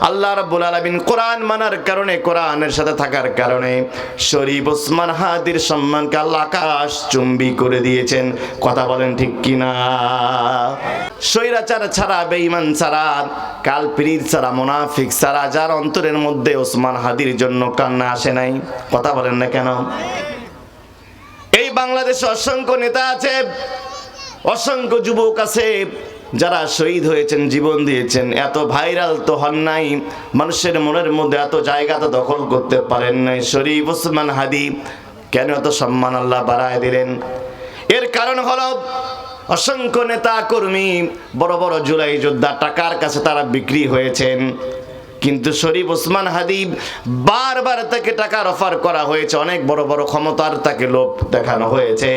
আল্লাহ রাব্বুল আলামিন কোরআন মানার কারণে, কোরআনের সাথে থাকার কারণে শরীফ ওসমান হাদির সম্মানকে আল্লাহ আকাশ চুম্বি করে দিয়েছেন। কথা বলেন ঠিক কিনা? স্বৈরাচার ছাড়া, বেঈমান ছাড়া কালপিরির ছাড়া, মোনাফিক ছাড়া, যার অন্তরের মধ্যে ওসমান হাদির জন্য কান্না আসে নাই। কথা বলেন না কেন? এই বাংলাদেশে অসংখ্য নেতা আছে, অসংখ্য যুবক আছে যারা শহীদ হয়েছেন, জীবন দিয়েছেন, এত ভাইরাল তো হন নাই। মানুষের মনের মধ্যে এত জায়গা তো দখল করতে পারেন নাই। শরীফ ওসমান হাদি কেন এত সম্মান আল্লাহ বাড়ায় দিলেন? এর কারণ হল অসংখ্য নেতা কর্মী বড় বড় জুলাই যোদ্ধা টাকার কাছে তারা বিক্রি হয়েছেন। কিন্তু শরীফ ওসমান হাদিব বারবার তাকে টাকার অফার করা হয়েছে। অনেক বড় বড় ক্ষমতার তাকে লোভ দেখানো হয়েছে।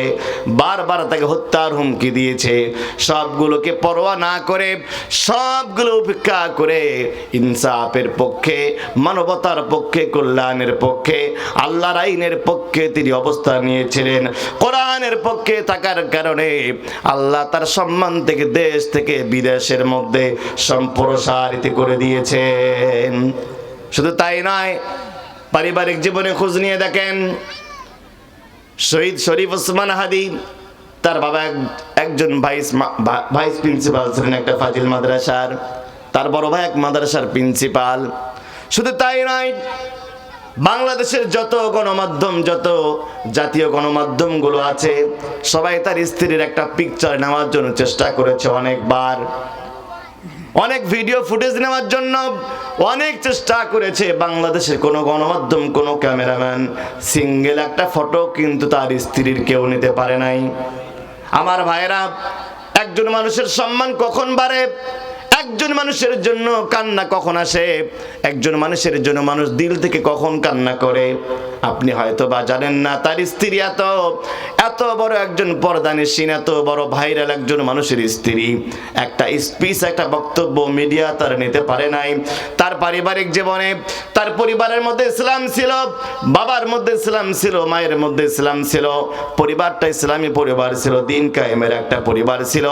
বারবার তাকে হত্যার হুমকি দিয়েছে। সবগুলোকে পরোয়া না করে, সবগুলো উপেক্ষা করে ইনসাফের পক্ষে, মানবতার পক্ষে, কল্যাণের পক্ষে, আল্লাহর আইনের পক্ষে তিনি অবস্থান নিয়েছিলেন। কোরআনের পক্ষে থাকার কারণে আল্লাহ তার সম্মান থেকে দেশ থেকে বিদেশের মধ্যে সম্প্রসারিত করে দিয়েছেন শুধু তাই নয়, পারিবারিক জীবনে খোঁজ নিয়ে দেখেন, শহীদ শরীফ ওসমান হাদি, তার বাবা একজন ভাইস ভাইস প্রিন্সিপাল ছিলেন একটা ফাজিল মাদ্রাসার, তার বড় ভাই এক মাদ্রাসার প্রিন্সিপাল। শুধু তাই নয়, বাংলাদেশের যত গণমাধ্যম, যত জাতীয় গণমাধ্যমগুলো আছে, সবাই তার স্ত্রীর একটা পিকচার নেওয়ার জন্য চেষ্টা করেছে অনেকবার। অনেক ভিডিও ফুটেজ নেওয়ার জন্য অনেক চেষ্টা করেছে বাংলাদেশের কোনো গণমাধ্যম, কোনো ক্যামেরাম্যান সিঙ্গেল একটা ফটো কিন্তু তার স্ত্রীর কেউ নিতে পারে নাই। আমার ভাইয়েরা, একজন মানুষের সম্মান কখন বাড়ে? একজন মানুষের জন্য কান্না কখন আসে? একজন মানুষের জন্য মানুষ দিল থেকে কখন কান্না করে? আপনি হয়তো বা জানেন না, তার স্ত্রী এত এত বড় একজন পর্দানিসীন এত বড় ভাইরাল একজন মানুষের স্ত্রী। একটা স্পিচ একটা বক্তব্য মিডিয়া তার নিতে পারে নাই। তার পারিবারিক জীবনে, তার পরিবারের মধ্যে ইসলাম ছিল, বাবার মধ্যে ইসলাম ছিল, মায়ের মধ্যে ইসলাম ছিল, পরিবারটা ইসলামী পরিবার ছিল, দিন কায়েমের একটা পরিবার ছিল।